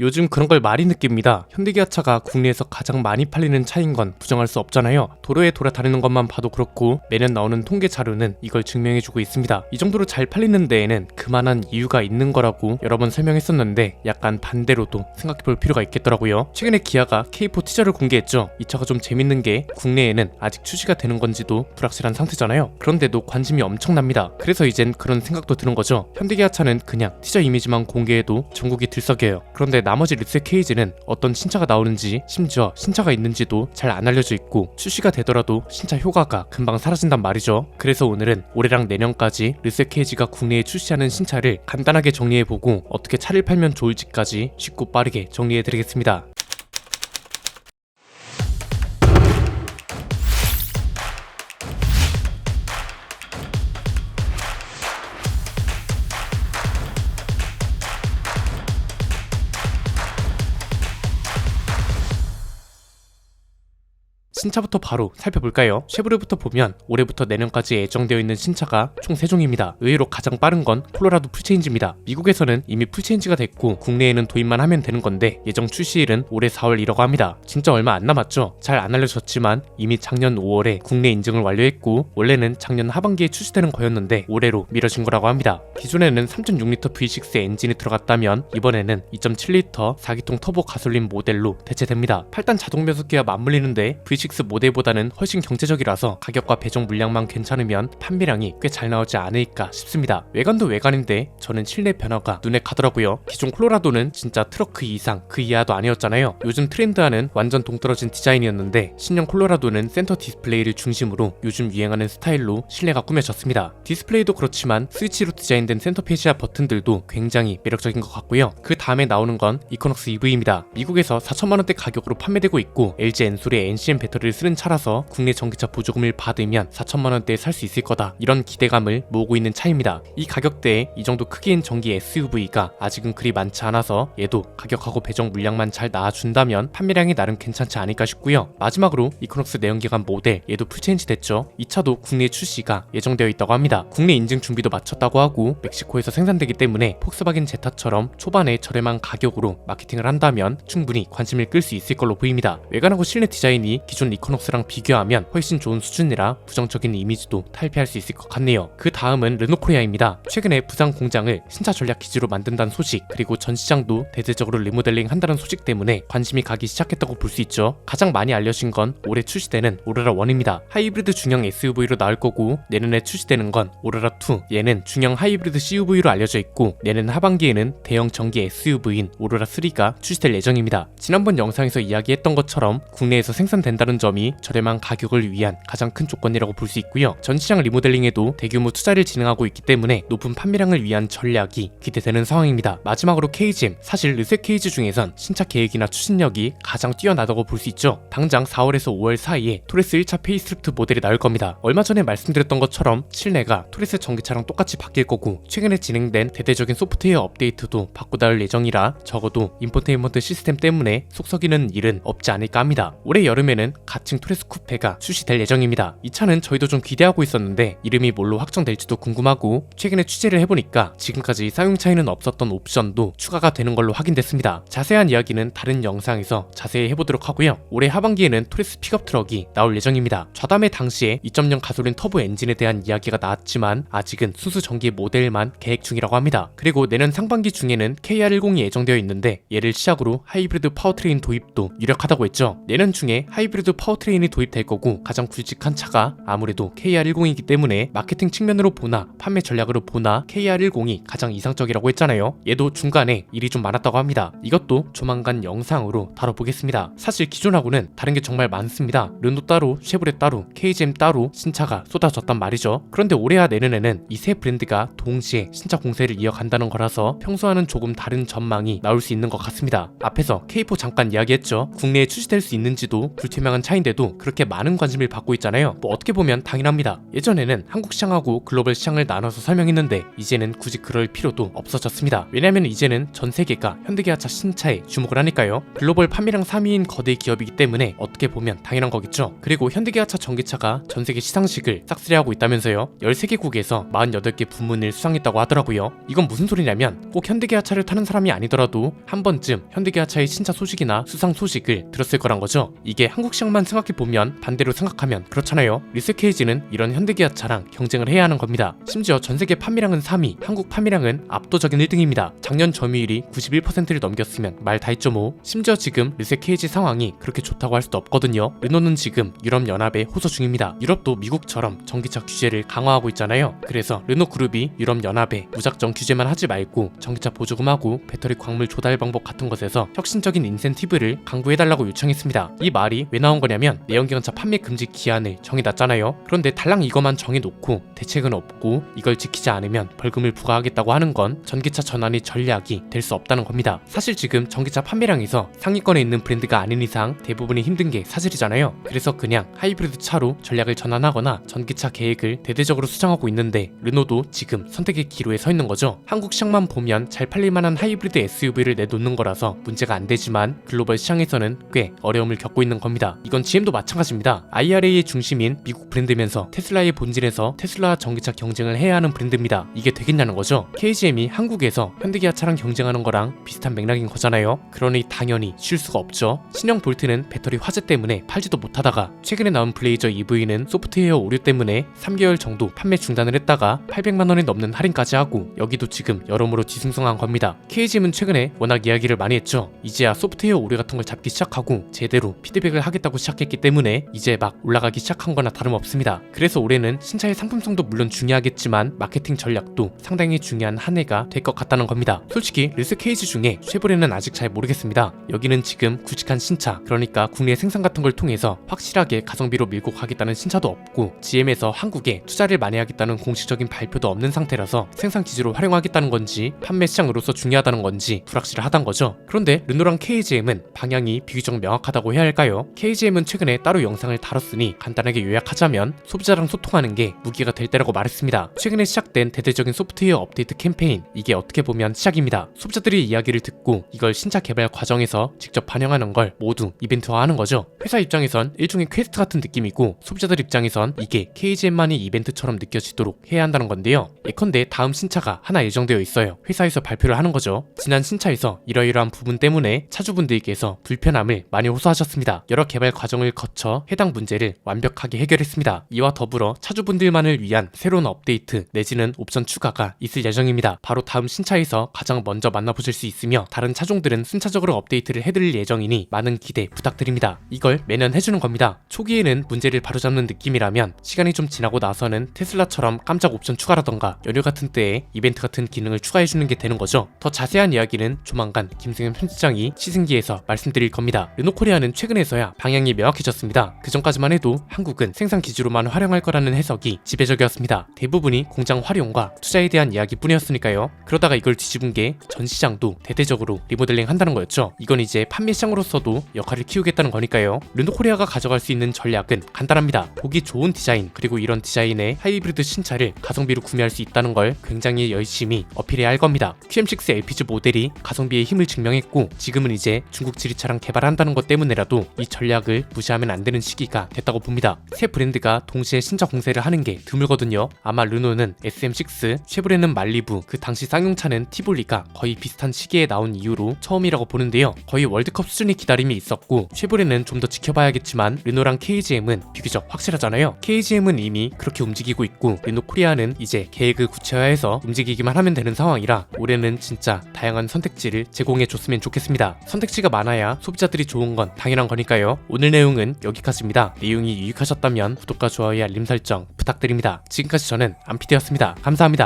요즘 그런 걸 많이 느낍니다. 현대기아차가 국내에서 가장 많이 팔리는 차인 건 부정할 수 없잖아요. 도로에 돌아다니는 것만 봐도 그렇고 매년 나오는 통계 자료는 이걸 증명해주고 있습니다. 이 정도로 잘 팔리는 데에는 그만한 이유가 있는 거라고 여러 번 설명했었는데 약간 반대로도 생각해 볼 필요가 있겠더라고요. 최근에 기아가 K4 티저를 공개했죠. 이 차가 좀 재밌는 게 국내에는 아직 출시가 되는 건지도 불확실한 상태잖아요. 그런데도 관심이 엄청납니다. 그래서 이젠 그런 생각도 드는 거죠. 현대기아차는 그냥 티저 이미지만 공개해도 전국이 들썩여요. 그런데 나머지 르세 케이지는 어떤 신차가 나오는지 심지어 신차가 있는지도 잘 안 알려져 있고 출시가 되더라도 신차 효과가 금방 사라진단 말이죠. 그래서 오늘은 올해랑 내년까지 르세 케이지가 국내에 출시하는 신차를 간단하게 정리해보고 어떻게 차를 팔면 좋을지까지 쉽고 빠르게 정리해드리겠습니다. 신차부터 바로 살펴볼까요? 쉐보레부터 보면 올해부터 내년까지 예정되어 있는 신차가 총 3종입니다. 의외로 가장 빠른 건 콜로라도 풀체인지입니다. 미국에서는 이미 풀체인지가 됐고 국내에는 도입만 하면 되는 건데 예정 출시일은 올해 4월 1라고 합니다. 진짜 얼마 안 남았죠? 잘 안 알려졌지만 이미 작년 5월에 국내 인증을 완료했고 원래는 작년 하반기에 출시되는 거였는데 올해로 미뤄진 거라고 합니다. 기존에는 3.6L V6 엔진이 들어갔다면 이번에는 2.7L 4기통 터보 가솔린 모델로 대체됩니다. 8단 자동 변속기와 맞물리는데 V6 모델보다는 훨씬 경제적이라서 가격과 배송 물량만 괜찮으면 판매량이 꽤 잘 나오지 않을까 싶습니다. 외관도 외관인데 저는 실내 변화가 눈에 가더라고요. 기존 콜로라도는 진짜 트럭 이상 그 이하도 아니었잖아요. 요즘 트렌드하는 완전 동떨어진 디자인이었는데 신형 콜로라도는 센터 디스플레이를 중심으로 요즘 유행하는 스타일로 실내가 꾸며졌습니다. 디스플레이도 그렇지만 스위치로 디자인된 센터 페이지와 버튼들도 굉장히 매력적인 것 같고요. 그 다음에 나오는 건 이코넉스 EV입니다. 미국에서 4천만 원대 가격으로 판매되고 있고 LG 엔솔의 NCM 배터리 를 쓰는 차라서 국내 전기차 보조금을 받으면 4천만 원대에 살 수 있을 거다 이런 기대감을 모으고 있는 차입니다. 이 가격대에 이 정도 크기인 전기 SUV가 아직은 그리 많지 않아서 얘도 가격하고 배정 물량만 잘 나와준다면 판매량이 나름 괜찮지 않을까 싶고요. 마지막으로 이코넉스 내연기관 모델 얘도 풀체인지 됐죠. 이 차도 국내 출시가 예정되어 있다고 합니다. 국내 인증 준비도 마쳤다고 하고 멕시코에서 생산되기 때문에 폭스바겐 제타처럼 초반에 저렴한 가격으로 마케팅을 한다면 충분히 관심을 끌 수 있을 걸로 보입니다. 외관하고 실내 디자인이 기존 이코넉스랑 비교하면 훨씬 좋은 수준이라 부정적인 이미지도 탈피할 수 있을 것 같네요. 그 다음은 르노코리아입니다. 최근에 부산 공장을 신차 전략 기지로 만든다는 소식 그리고 전 시장도 대대적으로 리모델링 한다는 소식 때문에 관심이 가기 시작했다고 볼 수 있죠. 가장 많이 알려진 건 올해 출시되는 오로라 1입니다. 하이브리드 중형 SUV로 나올 거고 내년에 출시되는 건 오로라 2 얘는 중형 하이브리드 CUV로 알려져 있고 내년 하반기에는 대형 전기 SUV인 오로라 3가 출시될 예정입니다. 지난번 영상에서 이야기했던 것처럼 국내에서 생산된다는 점이 저렴한 가격을 위한 가장 큰 조건이라고 볼 수 있고요. 전 시장 리모델링에도 대규모 투자를 진행하고 있기 때문에 높은 판매량을 위한 전략이 기대되는 상황입니다. 마지막으로 KGM 사실 르세 케이지 중에선 신차 계획이나 추진력이 가장 뛰어나다고 볼 수 있죠. 당장 4월에서 5월 사이에 토레스 1차 페이스리프트 모델이 나올 겁니다. 얼마 전에 말씀드렸던 것처럼 실내가 토레스 전기차랑 똑같이 바뀔 거고 최근에 진행된 대대적인 소프트웨어 업데이트도 바꿔 나올 예정이라 적어도 인포테인먼트 시스템 때문에 속썩이는 일은 없지 않을까 합니다. 올해 여름에는 가칭 토레스 쿠페가 출시될 예정입니다. 이 차는 저희도 좀 기대하고 있었는데 이름이 뭘로 확정될지도 궁금하고 최근에 취재를 해보니까 지금까지 사용 차이는 없었던 옵션도 추가가 되는 걸로 확인됐습니다. 자세한 이야기는 다른 영상에서 자세히 해보도록 하고요. 올해 하반기에는 토레스 픽업 트럭이 나올 예정입니다. 좌담회 당시에 2.0 가솔린 터보 엔진에 대한 이야기가 나왔지만 아직은 순수 전기 모델만 계획 중이라고 합니다. 그리고 내년 상반기 중에는 KR10이 예정되어 있는데 얘를 시작으로 하이브리드 파워트레인 도입도 유력하다고 했죠. 내년 중에 하이브리드 파워트레인이 도입될 거고 가장 굵직한 차가 아무래도 KR10이기 때문에 마케팅 측면으로 보나 판매 전략으로 보나 KR10이 가장 이상적이라고 했잖아요. 얘도 중간에 일이 좀 많았다고 합니다. 이것도 조만간 영상으로 다뤄보겠습니다. 사실 기존하고는 다른 게 정말 많습니다. 르노 따로, 쉐보레 따로, KGM 따로 신차가 쏟아졌단 말이죠. 그런데 올해와 내년에는 이 세 브랜드가 동시에 신차 공세를 이어간다는 거라서 평소와는 조금 다른 전망이 나올 수 있는 것 같습니다. 앞에서 K4 잠깐 이야기했죠. 국내에 출시될 수 있는지도 불투명한 차인데도 그렇게 많은 관심을 받고 있잖아요. 뭐 어떻게 보면 당연합니다. 예전에는 한국 시장하고 글로벌 시장을 나눠서 설명했는데 이제는 굳이 그럴 필요도 없어졌습니다. 왜냐면 이제는 전 세계가 현대기아차 신차에 주목을 하니까요. 글로벌 판매량 3위인 거대 기업이기 때문에 어떻게 보면 당연한 거겠죠. 그리고 현대기아차 전기차가 전 세계 시상식을 싹쓸이하고 있다면서요. 13개국에서 48개 부문을 수상했다고 하더라고요. 이건 무슨 소리냐면 꼭 현대기아차를 타는 사람이 아니더라도 한 번쯤 현대기아차의 신차 소식이나 수상 소식을 들었을 거란 거죠. 이게 한국 시장 만 생각해 보면 반대로 생각하면 그렇잖아요. 리스케이지는 이런 현대기아차랑 경쟁을 해야 하는 겁니다. 심지어 전 세계 판매량은 3위, 한국 판매량은 압도적인 1등입니다. 작년 점유율이 91%를 넘겼으면 말 다 했죠 뭐. 심지어 지금 리스케이지 상황이 그렇게 좋다고 할 수도 없거든요. 르노는 지금 유럽 연합에 호소 중입니다. 유럽도 미국처럼 전기차 규제를 강화하고 있잖아요. 그래서 르노 그룹이 유럽 연합에 무작정 규제만 하지 말고 전기차 보조금하고 배터리 광물 조달 방법 같은 것에서 혁신적인 인센티브를 강구해달라고 요청했습니다. 이 말이 왜 나온 거냐면 내연기관차 판매 금지 기한을 정해놨잖아요. 그런데 달랑 이것만 정해놓고 대책은 없고 이걸 지키지 않으면 벌금을 부과하겠다고 하는 건 전기차 전환이 전략이 될 수 없다는 겁니다. 사실 지금 전기차 판매량에서 상위권에 있는 브랜드가 아닌 이상 대부분이 힘든 게 사실이잖아요. 그래서 그냥 하이브리드 차로 전략을 전환하거나 전기차 계획을 대대적으로 수정하고 있는데 르노도 지금 선택의 기로에 서 있는 거죠. 한국 시장만 보면 잘 팔릴 만한 하이브리드 SUV를 내놓는 거라서 문제가 안 되지만 글로벌 시장에서는 꽤 어려움을 겪고 있는 겁니다. 이건 GM도 마찬가지입니다. IRA의 중심인 미국 브랜드면서 테슬라의 본질에서 테슬라 전기차 경쟁을 해야 하는 브랜드입니다. 이게 되겠냐는 거죠. KGM이 한국에서 현대기아 차랑 경쟁하는 거랑 비슷한 맥락인 거잖아요. 그러니 당연히 쉴 수가 없죠. 신형 볼트는 배터리 화재 때문에 팔지도 못하다가 최근에 나온 블레이저 EV는 소프트웨어 오류 때문에 3개월 정도 판매 중단을 했다가 800만 원이 넘는 할인까지 하고 여기도 지금 여러모로 뒤숭숭한 겁니다. KGM은 최근에 워낙 이야기를 많이 했죠. 이제야 소프트웨어 오류 같은 걸 잡기 시작하고 제대로 피드백을 하겠다고 시작했기 때문에 이제 막 올라가기 시작한 거나 다름없습니다. 그래서 올해는 신차의 상품성도 물론 중요하겠지만 마케팅 전략도 상당히 중요한 한 해가 될 것 같다는 겁니다. 솔직히 리스 케이지 중에 쉐보레는 아직 잘 모르겠습니다. 여기는 지금 굵직한 신차, 그러니까 국내 생산 같은 걸 통해서 확실하게 가성비로 밀고 가겠다는 신차도 없고 GM에서 한국에 투자를 많이 하겠다는 공식적인 발표도 없는 상태라서 생산 기지로 활용하겠다는 건지 판매 시장으로서 중요하다는 건지 불확실하단 거죠. 그런데 르노랑 KGM은 방향이 비교적 명확하다고 해야 할까요? KGM 은 최근에 따로 영상을 다뤘으니 간단하게 요약하자면 소비자랑 소통하는 게 무기가 될 때라고 말했습니다. 최근에 시작된 대대적인 소프트웨어 업데이트 캠페인 이게 어떻게 보면 시작입니다. 소비자들의 이야기를 듣고 이걸 신차 개발 과정에서 직접 반영하는 걸 모두 이벤트화하는 거죠. 회사 입장에선 일종의 퀘스트 같은 느낌이고 소비자들 입장에선 이게 KGM만이 이벤트처럼 느껴지도록 해야 한다는 건데요. 예컨대 다음 신차가 하나 예정되어 있어요. 회사에서 발표를 하는 거죠. 지난 신차에서 이러이러한 부분 때문에 차주분들께서 불편함을 많이 호소하셨습니다. 여러 개발 과정을 거쳐 해당 문제를 완벽하게 해결했습니다. 이와 더불어 차주분들만을 위한 새로운 업데이트 내지는 옵션 추가가 있을 예정입니다. 바로 다음 신차에서 가장 먼저 만나보실 수 있으며 다른 차종들은 순차적으로 업데이트를 해드릴 예정이니 많은 기대 부탁드립니다. 이걸 매년 해주는 겁니다. 초기에는 문제를 바로잡는 느낌이라면 시간이 좀 지나고 나서는 테슬라처럼 깜짝 옵션 추가라던가 연휴 같은 때에 이벤트 같은 기능을 추가해주는 게 되는 거죠. 더 자세한 이야기는 조만간 김승현 편집장이 시승기에서 말씀드릴 겁니다. 르노코리아는 최근에서야 방향 이 명확해졌습니다. 그 전까지만 해도 한국은 생산 기지로만 활용할 거라는 해석이 지배적이었습니다. 대부분이 공장 활용과 투자에 대한 이야기뿐이었으니까요. 그러다가 이걸 뒤집은 게 전 시장도 대대적으로 리모델링 한다는 거였죠. 이건 이제 판매 시장으로서도 역할을 키우겠다는 거니까요. 르노코리아가 가져갈 수 있는 전략은 간단합니다. 보기 좋은 디자인 그리고 이런 디자인의 하이브리드 신차를 가성비로 구매할 수 있다는 걸 굉장히 열심히 어필해야 할 겁니다. QM6 LPG 모델이 가성비의 힘을 증명했고 지금은 이제 중국 지리차랑 개발한다는 것 때문에라도 이 전략을 무시하면 안 되는 시기가 됐다고 봅니다. 새 브랜드가 동시에 신차 공세를 하는 게 드물거든요. 아마 르노는 SM6, 쉐보레는 말리부, 그 당시 쌍용차는 티볼리가 거의 비슷한 시기에 나온 이후로 처음이라고 보는데요. 거의 월드컵 수준의 기다림이 있었고 쉐보레는 좀 더 지켜봐야겠지만 르노랑 KGM은 비교적 확실하잖아요. KGM은 이미 그렇게 움직이고 있고 르노 코리아는 이제 계획을 구체화해서 움직이기만 하면 되는 상황이라 올해는 진짜 다양한 선택지를 제공해 줬으면 좋겠습니다. 선택지가 많아야 소비자들이 좋은 건 당연한 거니까요. 오늘 내용은 여기까지입니다. 내용이 유익하셨다면 구독과 좋아요 알림 설정 부탁드립니다. 지금까지 저는 안피디였습니다. 감사합니다.